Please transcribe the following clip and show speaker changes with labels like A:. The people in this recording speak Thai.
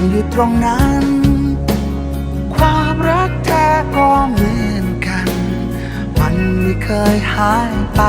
A: ยังอยู่ตรงนั้น ความรักแท้ก็เหมือนกัน มันไม่เคยหายไป